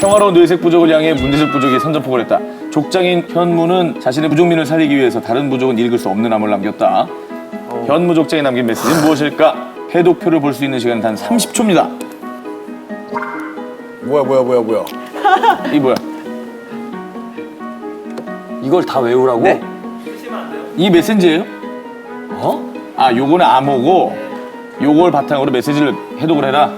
평화로운 뇌색 부족을 향해 문제적 부족이 선전포고를 했다. 족장인 현무는 자신의 부족민을 살리기 위해서 다른 부족은 읽을 수 없는 암을 남겼다. 현무 족장이 남긴 메시지는 무엇일까? 해독표를 볼 수 있는 시간은 단 30초입니다. 뭐야 뭐야 뭐야 뭐야. 이 뭐야? 이걸 다 외우라고? 이 메시지예요? 어? 아, 요거는 암호고 요걸 바탕으로 메시지를 해독을 해라.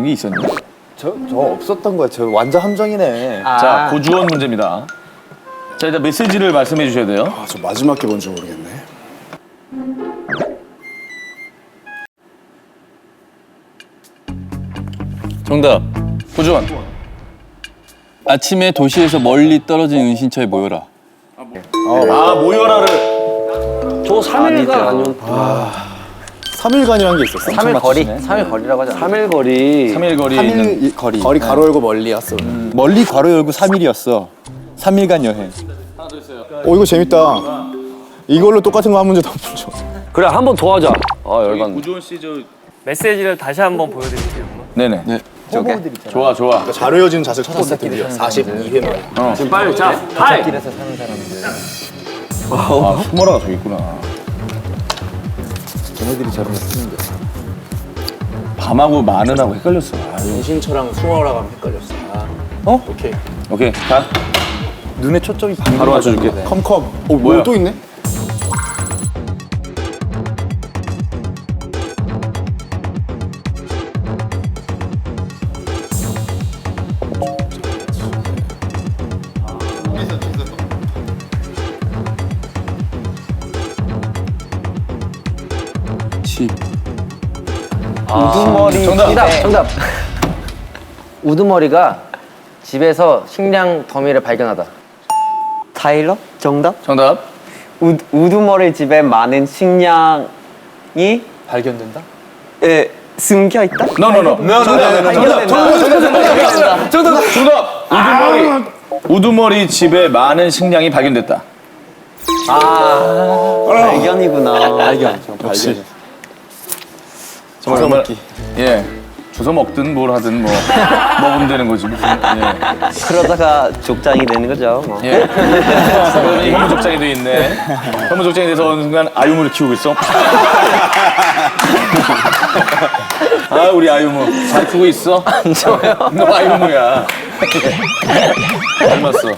이런 게 있었네. 저, 저 없었던 거야. 저 완전 함정이네. 아, 자, 고주원 문제입니다. 자, 일단 메시지를 말씀해 주셔야 돼요. 아, 저 마지막 게 뭔지 모르겠네. 정답. 고주원. 아침에 도시에서 멀리 떨어진 은신처에 모여라. 아, 모여라를. 저 3일간 아니면 3일간이라는 게 있었어. 3일 거리? 3일 거리라고 하잖아. 3일 거리. 3일 거리에 있는 거리. 거리 가로 열고 멀리 왔어. 멀리 괄호 열고 3일이었어. 3일간 여행. 오, 이거 재밌다. 이걸로 똑같은 거 한 문제 더 풀죠. 그래 한 번 더 하자. 아 열받네. 고주원 씨 저. 메시지를 다시 한번 보여드릴게요. 네네. 네. 좋아, 좋아. 잘 외워지는 자세를 찾았을 드디어. 42회 만. 지금 빨리 자. 하이. 아, 수모라가 저기 있구나. 걔네들이 저런 거 쓰는데. 밤하고 마늘하고 헷갈렸어. 아, 은신처랑 하면 헷갈렸어. 아. 어? 오케이. 오케이, 가. 눈에 초점이 반 바로 맞춰줄게. 컴컴. 오, 뭐야? 뭐야? 또 있네? 집. 우두머리. 정답. 정답. 우두머리가 집에서 식량 더미를 발견하다. 타일러? 정답? 정답. 우, 우두머리 집에 많은 식량이 발견된다? 에, 숨겨 있다? 노노노. 발견된다. 정답. 정답. 우두머리. 우두머리 집에 많은 식량이 발견됐다. 발견이구나. 발견. 역시. 정말 정말. 예. 주워 먹든 뭘 하든 뭐 먹으면 되는 거지 무슨. 예. 그러다가 족장이 되는 거죠. 뭐. 예. 지금 현무 족장이 돼 있네. 현무 족장이 돼서 어느 순간 아유무를 키우고 있어. 아 우리 아유무 잘 크고 있어? 안 좋아요. 너 아유무야. 닮았어.